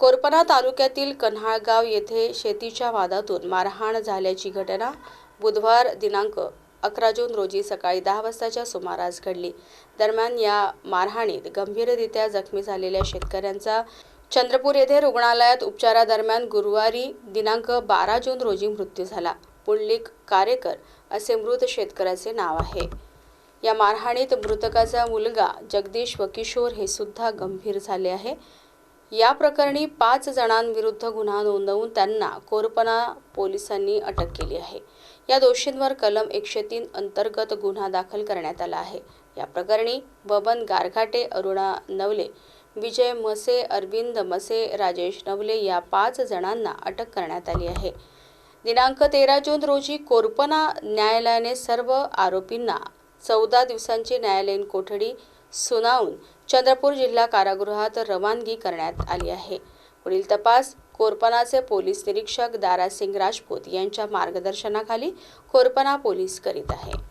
कोरपना तालुक्यातील कन्हाळगाव येथे शेतीच्या वादातून मारहाण झाल्याची घटना बुधवार दिनांक अकरा जून रोजी सकाळी दहा वाजताच्या सुमारास घडली. दरम्यान या मारहाणीत गंभीररित्या जखमी झालेल्या शेतकऱ्यांचा चंद्रपूर येथे रुग्णालयात उपचारादरम्यान गुरुवारी दिनांक बारा जून रोजी मृत्यू झाला. पुंडलिक कारेकर असे मृत शेतकऱ्याचे नाव आहे. या मारहाणीत मृतकाचा मुलगा जगदीश व किशोर हे सुद्धा गंभीर झाले आहे. या प्रकरणी पाच जणांविरुद्ध गुन्हा नोंदवून त्यांना कोरपना पोलिसांनी अटक केली आहे. या दोषींवर कलम एकशे तीन अंतर्गत गुन्हा दाखल करण्यात आला आहे. या प्रकरणी बबन गारघाटे अरुणा नवले विजय मसे अरविंद मसे राजेश नवले या पाच जणांना अटक करण्यात आली आहे. दिनांक तेरा जून रोजी कोरपना न्यायालयाने सर्व आरोपींना चौदा दिवसांची न्यायालयीन कोठडी सुनावून चंद्रपूर जिल्हा कारागृहात रवानगी करण्यात आली आहे. पुढील तपास कोरपनाचे पोलीस निरीक्षक दारासिंग राजपूत यांच्या मार्गदर्शनाखाली कोरपना पोलीस करीत आहे.